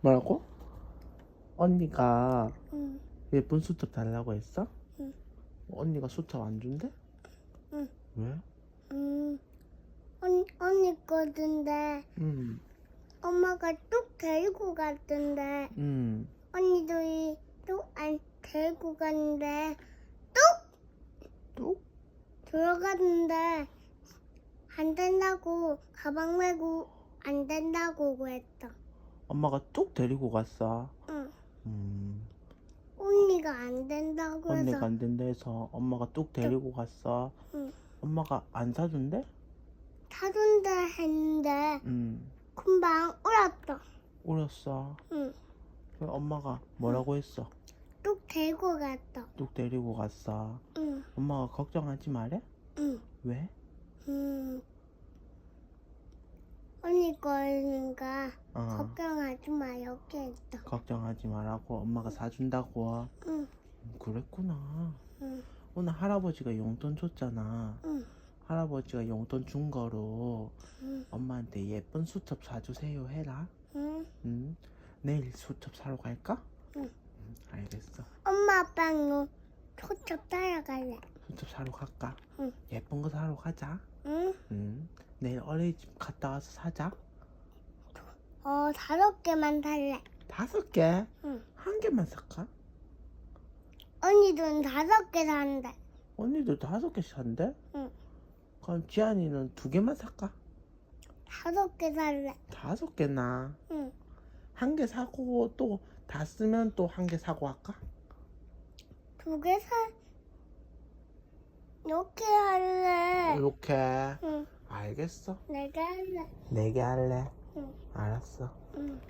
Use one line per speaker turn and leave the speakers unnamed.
뭐라고? 언니가
응.
예쁜 수첩 달라고 했어?
응.
언니가 수첩 안 준대?
응.
왜?
음, 언, 언니 거던데
응.
엄마가 뚝 데리고 갔던데
응.
언니도 이뚝안 데리고 갔는데
또?
들어갔는데 안 된다고 가방 메고 안 된다고 그랬어.
엄마가 뚝 데리고 갔어.
응.
음.
언니가 안 된다고 해서
언니가 안 된다 해서 엄마가 뚝 데리고 갔어.
응.
엄마가 안 사준대?
사준다 했는데
응.
금방 울었어.
울었어.
응.
그래, 엄마가 뭐라고 했어?
뚝 데리고 갔어.
뚝 데리고 갔어.
응.
엄마가 걱정하지 말래?
응.
왜?
음. 언니 거니까
어.
걱정하지 마 이렇게 했어.
걱정하지 말라고 엄마가 사준다고.
응.
음, 그랬구나.
응.
오늘 할아버지가 용돈 줬잖아.
응.
할아버지가 용돈 준 거로
응.
엄마한테 예쁜 수첩 사주세요 해라.
응.
응? 내일 수첩 사러 갈까?
응.
응, 알겠어.
엄마 아빠는 초첩 따라갈래.
수첩 사러 갈까?
응.
예쁜 거 사러 가자.
응.
응. 내일 어린이집 갔다 와서 사자.
어 다섯 개만 살래.
다섯 개?
응.
한 개만 살까?
언니도 다섯 개 산대.
언니도 다섯 개씩 산대?
응.
그럼 지안이는 두 개만 살까?
다섯 개 살래.
다섯 개나.
응.
한 개 사고 또 다 쓰면 또 한 개 사고 할까?
두 개 살. 이렇게 할래.
이렇게.
응.
알겠어.
내가 할래.
네개 할래.
응.
알았어.
응.